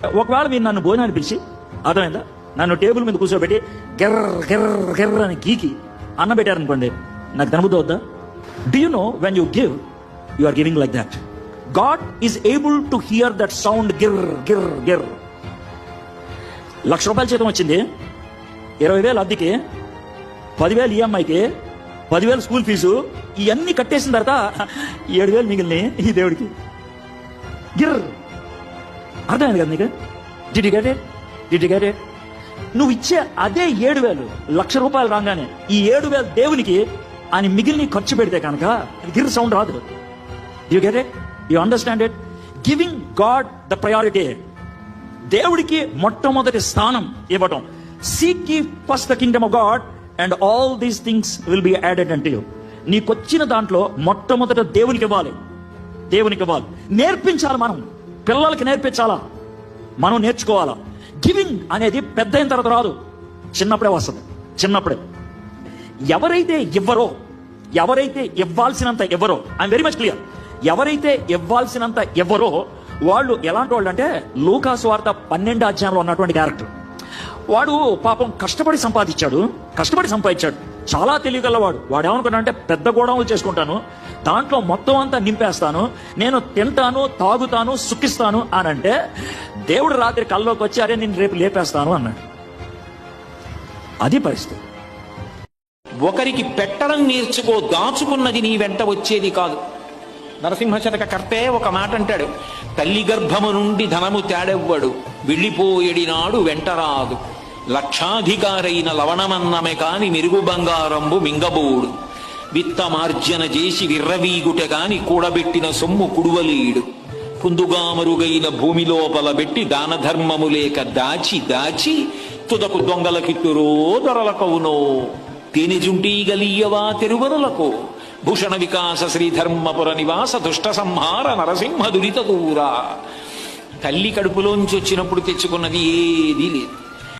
ఒకవేళ మీరు నన్ను భోజనాన్ని పిలిచి అర్థమైందా? నన్ను టేబుల్ మీద కూర్చోబెట్టి గెర్ర గెర్ర గెర్ర అని గీకి అన్నం పెట్టారనుకోండి నాకు తినబుద్ది వద్దా? Do you know when you give you are giving like that God is able to hear that sound Gir గిర్ గిర్ లక్ష రూపాయల జీతం వచ్చింది ఇరవై వేలు అద్దెకి పదివేలు ఈఎంఐకి పదివేలు స్కూల్ ఫీజు ఇవన్నీ కట్టేసిన తర్వాత ఏడు వేలు మిగిలినాయి ఈ దేవుడికి. గిర్ర. అర్థమైంది కదా నీకు? Did get it did get it నువ్వు ఇచ్చే అదే ఏడు వేలు లక్ష రూపాయలు రాగానే ఈ ఏడు వేలు దేవునికి అని మిగిలిన ఖర్చు పెడితే కనుక గిర్ సౌండ్ రాదు. You get it you understand it giving God the priority దేవుడికి మొట్టమొదటి స్థానం ఇవ్వటం. Seek ye first the kingdom of God and all these things will be added అంటే నీకొచ్చిన దాంట్లో మొట్టమొదట దేవునికి ఇవ్వాలి. దేవునికి ఇవ్వాలి. నేర్పించాలి మనం. పిల్లలకి నేర్పించాలా? మనం నేర్చుకోవాలా? గివింగ్ అనేది పెద్ద అయిన తర్వాత రాదు. చిన్నప్పుడే వస్తుంది. చిన్నప్పుడే. ఎవరైతే ఇవ్వరో ఎవరైతే ఇవ్వాల్సినంత ఇవ్వరో ఐఎమ్ వెరీ మచ్ క్లియర్ ఎవరైతే ఇవ్వాల్సినంత ఇవ్వరో వాళ్ళు ఎలాంటి వాళ్ళు అంటే లూకాసు వార్త పన్నెండు అధ్యాయంలో ఉన్నటువంటి క్యారెక్టర్ వాడు పాపం కష్టపడి సంపాదించాడు. కష్టపడి సంపాదించాడు. చాలా తెలియగలవాడు వాడు ఏమనుకున్నాడంటే పెద్ద గోడౌన్లు చేసుకుంటాను. దాంట్లో మొత్తం అంతా నింపేస్తాను. నేను తింటాను తాగుతాను సుఖిస్తాను అని అంటే దేవుడు రాత్రి కల్లోకి వచ్చి అరే నేను రేపు లేపేస్తాను అన్నాడు. అది పరిస్థితి. ఒకరికి పెట్టడం నేర్చుకో దాచుకున్నది నీ వెంట వచ్చేది కాదు. నరసింహశతక కర్తే ఒక మాట అంటాడు తల్లి గర్భము నుండి ధనము తేడెవ్వడు వెళ్ళిపోయేడి నాడు వెంటరాదు లక్షాధికారైన లవణమన్నమే కాని మెరుగు బంగారంబు మింగబోడు. విత్తమార్జన చేసి విర్రవీగుట కాని కూడబెట్టిన సొమ్ము కుడువలేడు. కుందుగామరుగైన భూమి లోపల పెట్టి దాన ధర్మము లేక దాచి దాచి తుదకు దొంగలకిత్తురో దొరలకవునో. తేనెజుంటీ గలీయవా తెరువరులకు భూషణ వికాస శ్రీధర్మపుర నివాస దుష్ట సంహార నరసింహ దురిత దూరా తల్లి కడుపులోంచి వచ్చినప్పుడు తెచ్చుకున్నది ఏదీ లేదు.